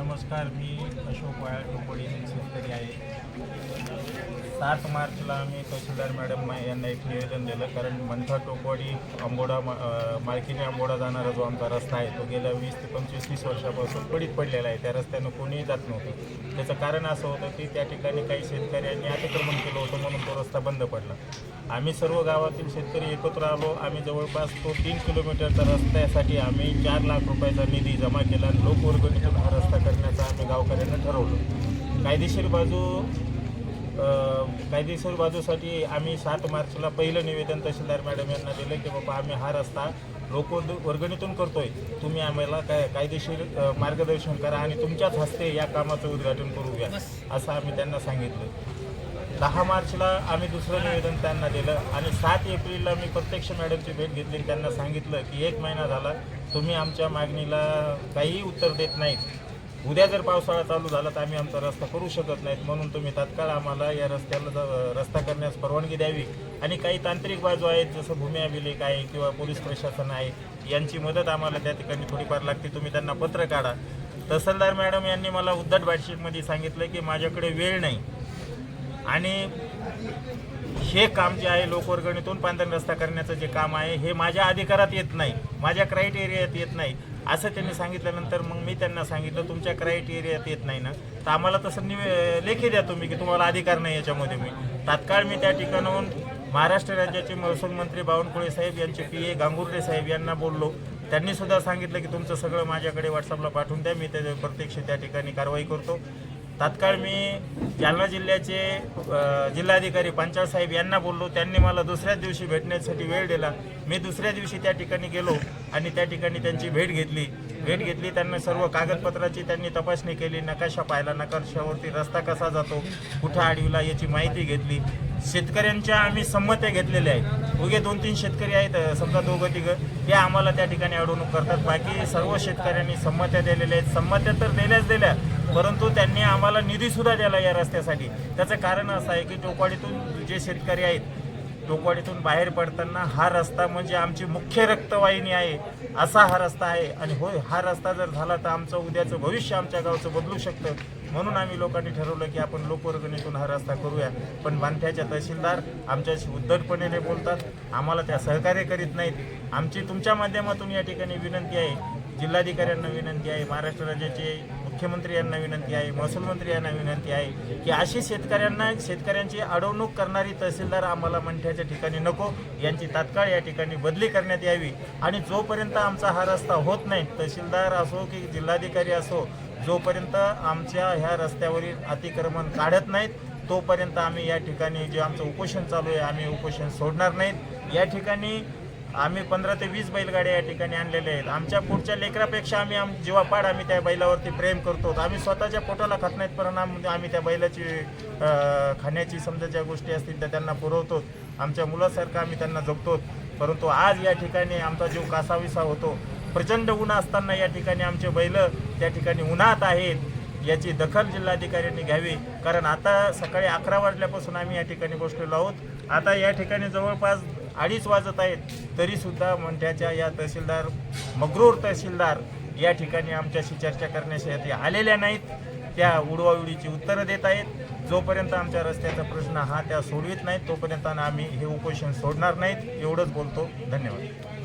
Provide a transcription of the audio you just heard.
नमस्कार मी अशोक वाया टोपडी शेतकरी आहे. सात मार्चला आम्ही तहसीलदार मॅडम यांना एक निवेदन दिलं कारण मंथा टोपवाडी आंबोडा मा- मालकीने आंबोडा जाणारा जो आमचा रस्ता आहे तो गेल्या वीस ते पंचवीस तीस वर्षापासून पडीत पडलेला आहे. त्या रस्त्यानं कोणीही जात नव्हतं. त्याचं कारण असं होतं की त्या ठिकाणी काही शेतकऱ्यांनी अतिक्रमण केलं होतं म्हणून तो रस्ता बंद पडला. आम्ही सर्व गावातील शेतकरी एकत्र आलो. आम्ही जवळपास तो तीन किलोमीटरचा रस्त्यासाठी आम्ही चार लाख रुपयाचा निधी जमा केला आणि लोकवर्गणीतून हा गावकऱ्यांना ठरवलं. कायदेशीर बाजू कायदेशीर बाजूसाठी आम्ही सात मार्चला पहिलं निवेदन तहसीलदार मॅडम यांना दिलं की बाबा आम्ही हा रस्ता लोक वर्गणीतून करतोय. तुम्ही आम्हाला काय कायदेशीर मार्गदर्शन करा आणि तुमच्याच हस्ते या कामाचं उद्घाटन करूया असं आम्ही त्यांना सांगितलं. दहा मार्चला आम्ही दुसरं निवेदन त्यांना दिलं आणि सात एप्रिलला मी प्रत्यक्ष मॅडमची भेट घेतली त्यांना सांगितलं की एक महिना झाला तुम्ही आमच्या मागणीला काहीही उत्तर देत नाहीत. उद्या जर पावसाळा चालू झाला तर आम्ही आमचा रस्ता करू शकत नाहीत. म्हणून तुम्ही तात्काळ आम्हाला या रस्त्याला रस्ता करण्यास परवानगी द्यावी. आणि काही तांत्रिक बाजू आहेत जसं भूमी अभिलेख आहे किंवा पोलीस प्रशासन आहे यांची मदत आम्हाला त्या ठिकाणी थोडीफार लागते. तुम्ही त्यांना पत्र काढा. तहसीलदार मॅडम यांनी मला उद्धट बाटशीटमध्ये सांगितलं की माझ्याकडे वेळ नाही. आणि हे काम जे आहे लोकवर्गणीतून पांढरण रस्ता करण्याचं जे काम आहे हे माझ्या अधिकारात येत नाही. माझ्या क्रायटेरियात येत नाही. असं त्यांनी सांगितल्यानंतर मग मी त्यांना सांगितलं तुमच्या क्रायटेरियात येत नाही ना. तर आम्हाला तसं निवे लेखी द्या तुम्ही की तुम्हाला अधिकार नाही याच्यामध्ये मी. तात्काळ मी त्या ठिकाणाहून महाराष्ट्र राज्याचे महसूल मंत्री बावनकुळे साहेब यांचे पी ए गांगुर्डे साहेब यांना बोललो. त्यांनी सुद्धा सांगितलं की तुमचं सगळं माझ्याकडे व्हॉट्सअपला पाठवून द्या. मी ते प्रत्यक्ष त्या ठिकाणी कारवाई करतो. तात्काळ मी जालना जिल्ह्याचे जिल्हाधिकारी पंचाळ साहेब यांना बोललो. त्यांनी मला दुसऱ्याच दिवशी भेटण्यासाठी वेळ दिला. मी दुसऱ्या दिवशी त्या ठिकाणी गेलो आणि त्या ठिकाणी त्यांची भेट घेतली. भेट घेतली त्यांना सर्व कागदपत्राची त्यांनी तपासणी केली. नकाशा पाहिला नकाशावरती रस्ता कसा जातो कुठं अडविला याची माहिती घेतली. शेतकऱ्यांच्या आम्ही संमत्या घेतलेल्या आहेत. उगे दोन तीन शेतकरी आहेत समजा दोघं तिघं ते आम्हाला त्या ठिकाणी अडवणूक करतात. बाकी सर्व शेतकऱ्यांनी संमत्या दिलेल्या आहेत. संमत्या तर दिल्याच दिल्या परंतु त्यांनी आम्हाला निधीसुद्धा दिला या रस्त्यासाठी. त्याचं कारण असं आहे की टोकवाडीतून जे शेतकरी आहेत टोकवाडीतून बाहेर पडताना हा रस्ता म्हणजे आमची मुख्य रक्तवाहिनी आहे असा हा रस्ता आहे. आणि होय हा रस्ता जर झाला तर आमचं उद्याचं भविष्य आमच्या गावचं बदलू शकतं. म्हणून आम्ही लोकांनी ठरवलं की आपण लोकवर्गणीतून हा रस्ता करूया. पण बांध्याच्या तहसीलदार आमच्याशी उद्धटपणे बोलतात. आम्हाला त्या सहकार्य करीत नाहीत. आमची तुमच्या माध्यमातून या ठिकाणी विनंती आहे. जिल्हाधिकाऱ्यांना विनंती आहे. महाराष्ट्र राज्याचे मुख्यमंत्री यांना विनंती आहे महसूल मंत्री यांना विनंती आहे की अशी शेतकऱ्यांना शेतकऱ्यांची अडवणूक करणारी तहसीलदार आम्हाला मंठ्याच्या ठिकाणी नको. यांची तात्काळ या ठिकाणी बदली करण्यात यावी. आणि जोपर्यंत आमचा हा रस्ता होत नाही तहसीलदार असो की जिल्हाधिकारी असो जोपर्यंत आमच्या ह्या रस्त्यावरील अतिक्रमण काढत नाहीत तोपर्यंत आम्ही या ठिकाणी जे आमचं उपोषण चालू आहे आम्ही उपोषण सोडणार नाहीत. या ठिकाणी आम्ही पंधरा ते वीस बैलगाड्या या ठिकाणी आणलेल्या आहेत. आमच्या पुढच्या लेकरापेक्षा आम्ही आम जीवापाड आम्ही त्या बैलावरती प्रेम करतो. आम्ही स्वतःच्या पोटाला खात नाहीत परिणाम आम्ही त्या बैलाची खाण्याची समजा ज्या गोष्टी असतील त्या त्यांना पुरवतो आमच्या मुलासारखं आम्ही त्यांना जगतो परंतु आज या ठिकाणी आमचा जीव कासाविसा होतो. प्रचंड ऊन असताना या ठिकाणी आमचे बैल त्या ठिकाणी उन्हात आहेत याची दखल जिल्हाधिकाऱ्यांनी घ्यावी. कारण आता सकाळी अकरा वाजल्यापासून आम्ही या ठिकाणी बसलेलो आहोत. आता या ठिकाणी जवळपास अडीच वाजत आहेत तरीसुद्धा मंठ्याच्या या तहसीलदार मगरूर तहसीलदार या ठिकाणी आमच्याशी चर्चा करण्यासाठी आलेल्या नाहीत. त्या उडवाउडीची उत्तरं देत आहेत. जोपर्यंत आमच्या रस्त्याचा प्रश्न हा त्या सोडवित नाहीत तोपर्यंत आम्ही हे उपोषण सोडणार नाहीत. एवढंच बोलतो. धन्यवाद.